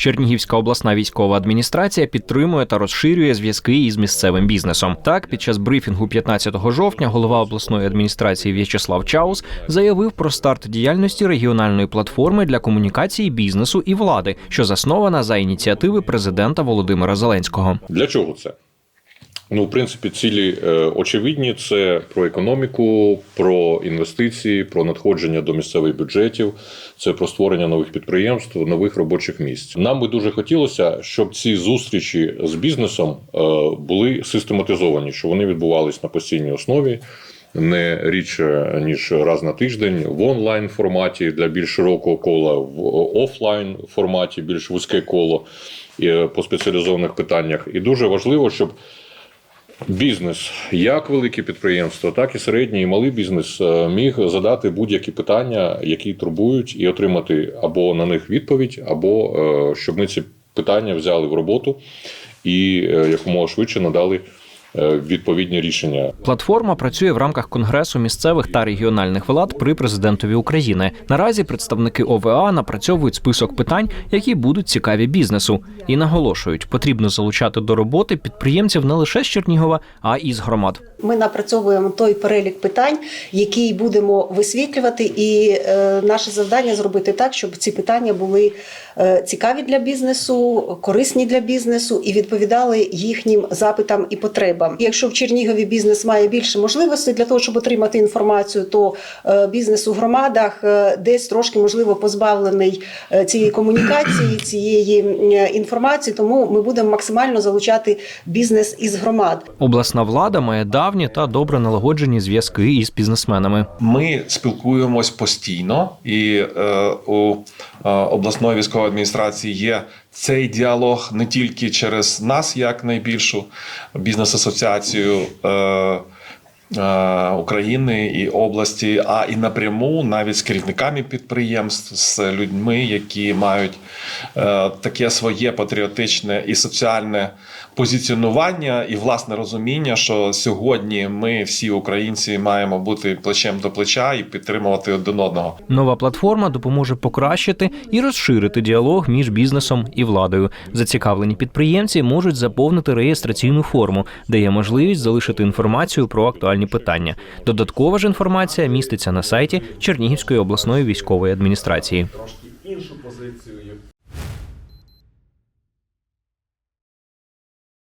Чернігівська обласна військова адміністрація підтримує та розширює зв'язки із місцевим бізнесом. Так, під час брифінгу 15 жовтня голова обласної адміністрації В'ячеслав Чаус заявив про старт діяльності регіональної платформи для комунікації бізнесу і влади, що заснована за ініціативи президента Володимира Зеленського. Для чого це? Ну, в принципі, цілі е, очевидні: це про економіку, про інвестиції, про надходження до місцевих бюджетів, це про створення нових підприємств, нових робочих місць. Нам би дуже хотілося, щоб ці зустрічі з бізнесом е, були систематизовані, щоб вони відбувались на постійній основі. Не рідше ніж раз на тиждень в онлайн форматі для більш широкого кола, в офлайн форматі більш вузьке коло е, по спеціалізованих питаннях. І дуже важливо, щоб бізнес, як великі підприємства, так і середній і малий бізнес е, міг задати будь-які питання, які турбують, і отримати або на них відповідь, або е, щоб ми ці питання взяли в роботу і е, якомога швидше надали відповідні рішення. Платформа працює в рамках конгресу місцевих та регіональних влад при президентові України. Наразі представники ОВА напрацьовують список питань, які будуть цікаві бізнесу, і наголошують, потрібно залучати до роботи підприємців не лише з Чернігова, а й з громад. Ми напрацьовуємо той перелік питань, який будемо висвітлювати, і е, наше завдання зробити так, щоб ці питання були е, цікаві для бізнесу, корисні для бізнесу і відповідали їхнім запитам і потребам. Якщо в Чернігові бізнес має більше можливостей для того, щоб отримати інформацію, то е, бізнес у громадах е, десь трошки можливо позбавлений е, цієї комунікації, цієї е, інформації. Тому ми будемо максимально залучати бізнес із громад. Обласна влада має давні та добре налагоджені зв'язки із бізнесменами. Ми спілкуємось постійно, і е, у е, обласної військової адміністрації є цей діалог не тільки через нас, як найбільшу бізнес-асоціацію. України і області, а і напряму навіть з керівниками підприємств, з людьми, які мають е, таке своє патріотичне і соціальне позиціонування і власне розуміння, що сьогодні ми всі українці маємо бути плечем до плеча і підтримувати один одного. Нова платформа допоможе покращити і розширити діалог між бізнесом і владою. Зацікавлені підприємці можуть заповнити реєстраційну форму, де є можливість залишити інформацію про актуальні питання. Додаткова ж інформація міститься на сайті Чернігівської обласної військової адміністрації.